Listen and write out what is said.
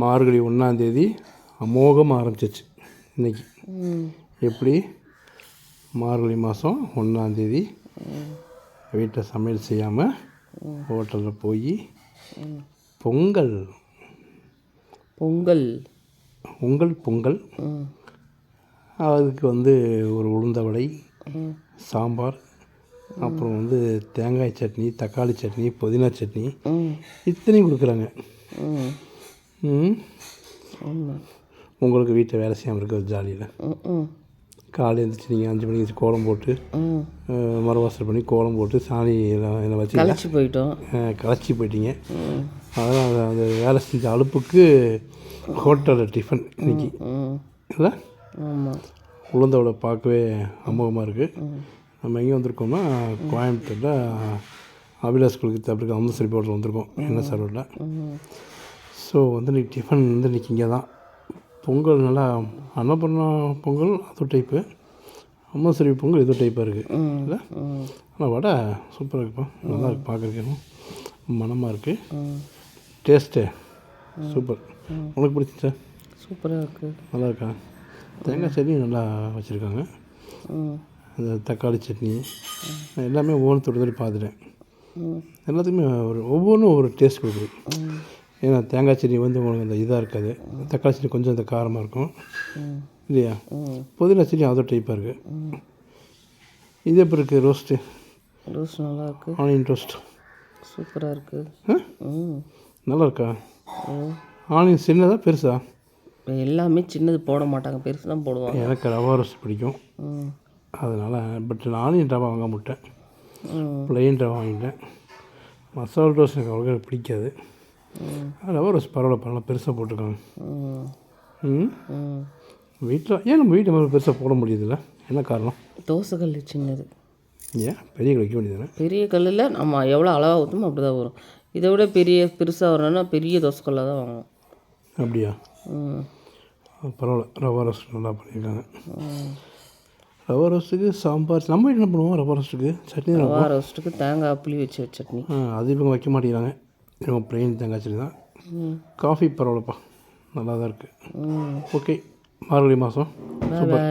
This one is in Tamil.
மார்கழி ஒன்றாந்தேதி அமோகமாக ஆரம்பிச்சிச்சு இன்னைக்கு. ம் எப்படி? மார்கழி மாதம் ஒன்றாந்தேதி வீட்டில் சமையல் செய்யாமல் ஹோட்டலில் போய் பொங்கல். பொங்கல். பொங்கல் பொங்கல். அதுக்கு வந்து ஒரு உளுந்த வடை சாம்பார் அப்புறம் வந்து தேங்காய் சட்னி தக்காளி சட்னி புதினா சட்னி இத்தனையும் கொடுக்குறாங்க. உங்களுக்கு வீட்டில் வேலை செய்யாமல் இருக்க ஜாலியில். ம் ம் காலை எழுந்திரிச்சு நீங்கள் அஞ்சு மணிக்கு எழுந்திரிச்சு கோலம் போட்டு மறுவாசல் பண்ணி கோலம் போட்டு சாணி எல்லாம் எல்லாம் வச்சு களைச்சி போயிட்டோம். களைச்சி போயிட்டீங்க. ம். அதெல்லாம் அந்த- வேலை செஞ்ச அலுப்புக்கு ஹோட்டலில் டிஃபன் இன்னைக்கு. இல்லை? உளுந்தோட பார்க்கவே அமோகமாக இருக்குது நம்ம எங்கே வந்திருக்கோம்னா கோயம்புத்தூரில் அபிலாஸ் ஸ்கூலுக்கு தப்பிருக்கு அமிர்தசரி போட்டில் வந்திருக்கோம். என்ன ம் ஸோ வந்து இன்றைக்கி டிஃபன் வந்து இன்றைக்கி இங்கே தான். பொங்கல் நல்லா அன்னபூர்ணா பொங்கல் அது டைப்பு அம்மசரி பொங்கல் இது டைப்பாக இருக்குது இல்லை? ஆனால் வடை சூப்பராக இருக்குப்பா. நல்லா இருக்கு பார்க்குறதுக்கு மனமாக இருக்குது டேஸ்ட்டு சூப்பர் உனக்கு பிடிச்சிச்சா சூப்பராக இருக்குது நல்லா இருக்கா? தேங்காய் சட்னி நல்லா வச்சுருக்காங்க. அந்த தக்காளி சட்னி. எல்லாமே ஒவ்வொன்று தொட்டு பார்த்துட்டேன் எல்லாத்துக்குமே ஒரு ஒவ்வொன்றும் ஒரு டேஸ்ட் கொடுக்குது. ஏன்னா தேங்காய் சட்னி வந்து உங்களுக்கு அந்த இதாக இருக்காது. தக்காளி சட்னி கொஞ்சம் அந்த காரமாக இருக்கும். இல்லையா? புதினா சட்னி அதோ டைப்பாக இருக்குது இது எப்படி இருக்குது ரோஸ்ட்டு ரோஸ் நல்லா இருக்கு. ஆனியன் ரோஸ்ட் சூப்பராக இருக்குது நல்லா இருக்கா. ஆனியன் சின்னதா பெருசா? எல்லாமே சின்னது போட மாட்டாங்க. பெருசு தான் போடுவாங்க. எனக்கு ரவா ரோஸ்ட் பிடிக்கும். அதனால் பட் நான் ஆனியன் ரவா வாங்க மாட்டேன். ப்ளெயின் ரவா வாங்கிட்டேன். மசாலா ரோஸ் எனக்கு அவ்வளோ பிடிக்காது. ரவா ரோஸ் பரவாயில்ல பரவாயில்ல பெருசாக போட்டிருக்காங்க. வீட்டில் ஏன் நம்ம வீட்டு மேலே பெருசாக போட முடியுதுல்ல? என்ன காரணம்? தோசைக்கல் சின்னது. ஏன்? பெரிய கடை வைக்க வேண்டியதுதானே? பெரிய கல்லில் நம்ம எவ்வளோ அளவாக ஊற்றுமோ அப்படி தான் வரும். இதை விட பெரிய பெருசாக வரணும்னா பெரிய தோசைக்கல்ல தான் வாங்கணும். அப்படியா? பரவாயில்ல ரவா ரோஸ்ட் நல்லா பண்ணியிருக்காங்க. ரவா ரோஸ்ட்டுக்கு சாம்பார் நம்ம என்ன பண்ணுவோம் ரவா ரோஸ்ட்டுக்கு? சட்னி ரவா ரோஸ்ட்டுக்கு தேங்காய் புளி வச்ச சட்னி. ஆ, அது இவங்க வைக்க மாட்டேங்கிறாங்க. இவங்க தேங்காய் சட்னி தான். காஃபி பரவாயில்லப்பா. நல்லா தான் இருக்குது ஓகே. மார்கழி மாதம் பாய்